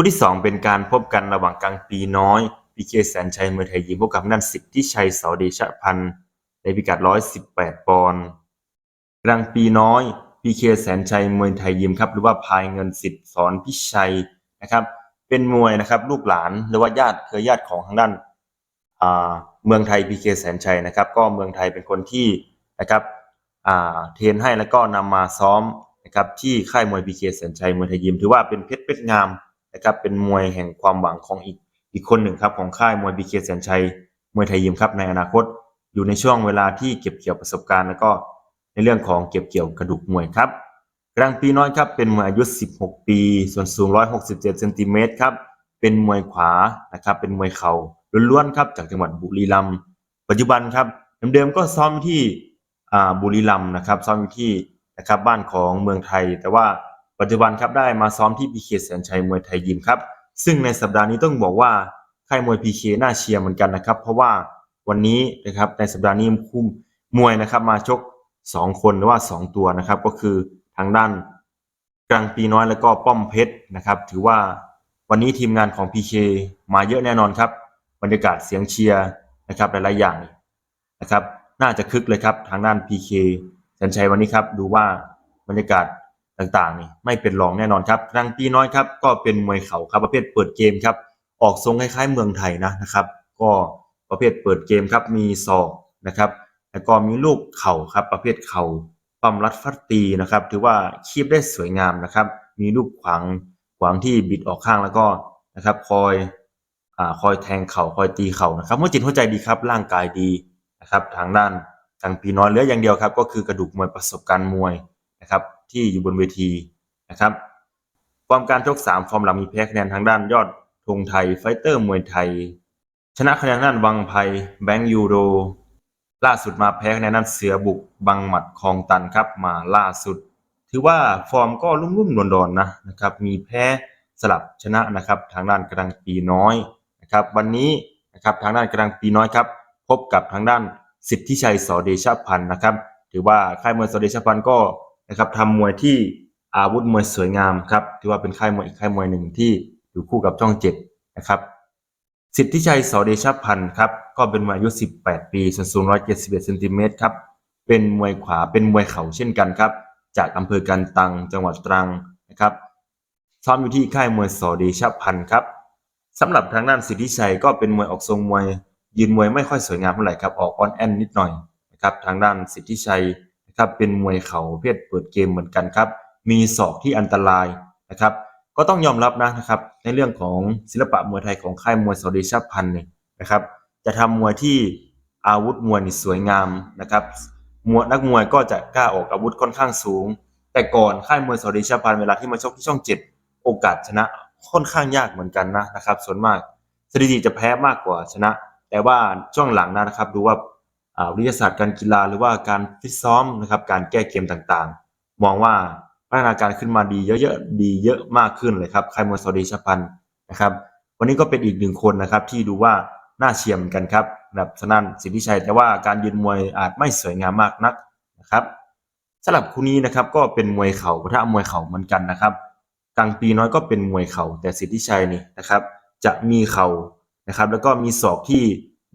คู่ที่สองเป็นการพบกันระหว่างกลางปีน้อยพีเคแสนชัยมวยไทยยิมพบกับนั่นสิทธิชัยเสาเดชพันธ์ในพิกัด 118 ปอนด์กลางปีน้อยพีเคแสนชัยมวยไทยยิมครับหรือว่าพายเงินสิทธิ์สอนพิชัยนะครับ เป็นมวยนะครับลูกหลานหรือว่าญาติเคยญาติของทางด้านเมืองไทยพีเคแสนชัยนะครับ ก็เมืองไทยเป็นคนที่นะครับเทรนให้แล้วก็นำมาซ้อมนะครับที่ค่ายมวยพีเคแสนชัยมวยไทยยิมถือว่าเป็นเพชรเป็ดงาม นะครับเป็นมวยแห่งความหวังของอีกอีกคนหนึ่งครับของค่ายมวยบีเคแสนชัยมวยไทยยิมครับในอนาคต อยู่ในช่วงเวลาที่เก็บเกี่ยวประสบการณ์ แล้วก็ในเรื่องของเก็บเกี่ยวกระดูกมวยครับกลางปีน้อยครับเป็นมวยอายุ 16 ปี ส่วนสูง 167เซนติเมตรครับเป็นมวยขวานะครับเป็นมวยเข่าล้วนๆครับจากจังหวัดบุรีรัมย์ปัจจุบันครับเดิมๆก็ซ้อมที่อ่าบุรีรัมย์นะครับซ้อมอยู่ที่นะครับบ้านของเมืองไทยแต่ว่า ปัจจุบันครับได้มาซ้อมที่พีเคแสนชัยมวยไทยยิมครับ ซึ่งในสัปดาห์นี้ต้องบอกว่าค่ายมวยพีเคน่าเชียร์เหมือนกันนะครับ เพราะว่าวันนี้นะครับในสัปดาห์นี้คู่มมวยนะครับมาชก 2 คนหรือว่า 2 ตัวนะครับ ก็คือทางด้านกลางปีน้อยแล้วก็ป้อมเพชรนะครับ ถือว่าวันนี้ทีมงานของ PK มาเยอะแน่นอนครับบรรยากาศเสียงเชียร์นะครับหลายๆอย่างนะครับ น่าจะคึกเลยครับทางด้าน PK แสนชัยวันนี้ครับ ดูว่าบรรยากาศ ต่างๆนี่ไม่เป็นรองแน่นอนครับกลางปีน้อยครับก็เป็นมวยเข่าครับประเภทเปิดเกมครับออกทรงคล้ายๆเมืองไทยนะนะครับ ก็ประเภทเปิดเกมครับมีศอกนะครับแล้วก็มีลูกเข่าครับประเภทเข่าปั้มรัดฟัดตีนะครับ ถือว่าคีบได้สวยงามนะครับ มีลูกขวางขวางที่บิดออกข้างแล้วก็นะครับ คอยอ่าคอยแทงเข่าคอยตีเข่านะครับเมื่อจิตหัวใจดีครับร่างกายดีนะครับ ทางด้านกลางปีน้อยเหลืออย่างเดียวครับ ก็คือกระดูกมวยประสบการณ์มวยนะครับ ที่อยู่บนเวทีนะครับฟอร์มการชก 3 ฟอร์มหลังมีแพ้คะแนนทางด้านยอดธงไทย ไฟเตอร์มวยไทย ชนะคะแนนด้านวังไพแบงก์ยูโร ล่าสุดมาแพ้คะแนนด้านเสือบุกบังหมัดคลองตันครับมาล่าสุด ถือว่าฟอร์มก็รุ่มๆดอนๆนะนะครับ มีแพ้สลับชนะนะครับทางด้านกลางปีน้อยนะครับ วันนี้นะครับทางด้านกลางปีน้อยครับ พบกับทางด้านสิทธิชัยสอเดชพันธ์นะครับ ถือว่าค่ายมวยสอเดชพันธ์ก็ นะครับทำมวยที่อาวุธมวยสวยงามครับถือว่าเป็นค่ายมวยอีกค่ายมวยหนึ่งที่อยู่คู่กับช่องเจ็ดนะครับสิทธิชัยสอเดชพันธ์ครับก็เป็นมวยอายุ 18 ปีส่วนสูง 171เซนติเมตรครับเป็นมวยขวาเป็นมวยเข่าเช่นกันครับ จากอำเภอกันตังจังหวัดตรังนะครับซ้อมอยู่ที่ค่ายมวยสอเดชพันธ์ครับสำหรับทางด้านสิทธิชัยก็เป็นมวยออกทรงมวยยืนมวยไม่ค่อยสวยงามเท่าไหร่ครับออกออนแอนนิดหน่อยนะครับทางด้านสิทธิชัย ครับเป็นมวยเข่าเพศเปิดเกมเหมือนกันครับ มีศอกที่อันตรายนะครับ ก็ต้องยอมรับนะนะครับ ในเรื่องของศิลปะมวยไทยของค่ายมวยสอดีชาพันธ์เนี่ยนะครับ จะทำมวยที่อาวุธมวยนี่สวยงามนะครับมวยนักมวยก็จะกล้าออกอาวุธค่อนข้างสูง แต่ก่อนค่ายมวยสอดีชาพันธ์เวลาที่มาชกที่ช่องเจ็ดโอกาสชนะค่อนข้างยากเหมือนกันนะนะครับ ส่วนมากสถิติจะแพ้มากกว่าชนะ แต่ว่าช่วงหลังนะครับดูว่า วิทยาศาสตร์การกีฬาหรือว่าการฟิตซ้อมนะครับการแก้เกมต่างๆ มองว่าพัฒนาการขึ้นมาดีเยอะๆดีเยอะมากขึ้นเลยครับค่ายมวยสอดีชพันนะครับ วันนี้ก็เป็นอีกหนึ่งคนนะครับที่ดูว่าน่าเชียร์เหมือนกันครับแบบสนั่นสิทธิชัยแต่ว่าการยืนมวยอาจไม่สวยงามมากนักนะครับสำหรับคู่นี้นะครับก็เป็นมวยเข่าปะทะมวยเข่าเหมือนกันนะครับกลางปีน้อยก็เป็นมวยเข่าแต่สิทธิชัยนี่นะครับ จะมีเข่านะครับ แล้วก็มีศอกที่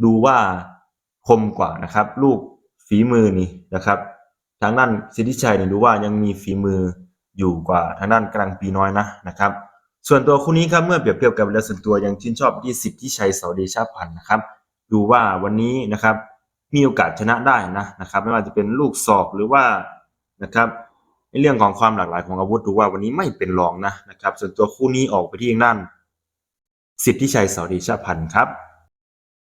ดูว่า คมกว่านะครับ ลูกฝีมือนี่นะครับ ทางด้านสิทธิชัยเนี่ยดูว่ายังมีฝีมืออยู่กว่าทางด้านกลางปีน้อยนะนะครับ ส่วนตัวคู่นี้ครับเมื่อเปรียบเทียบกับแล้วส่วนตัวยังชื่นชอบที่สิทธิชัยเสาเดชาพันธ์นะครับ ดูว่าวันนี้นะครับมีโอกาสชนะได้นะนะครับ ไม่ว่าจะเป็นลูกศอกหรือว่านะครับในเรื่องของความหลากหลายของอาวุธดูว่าวันนี้ไม่เป็นรองนะนะครับ ส่วนตัวคู่นี้ออกไปที่ทางด้านสิทธิชัยเสาเดชาพันธ์ครับ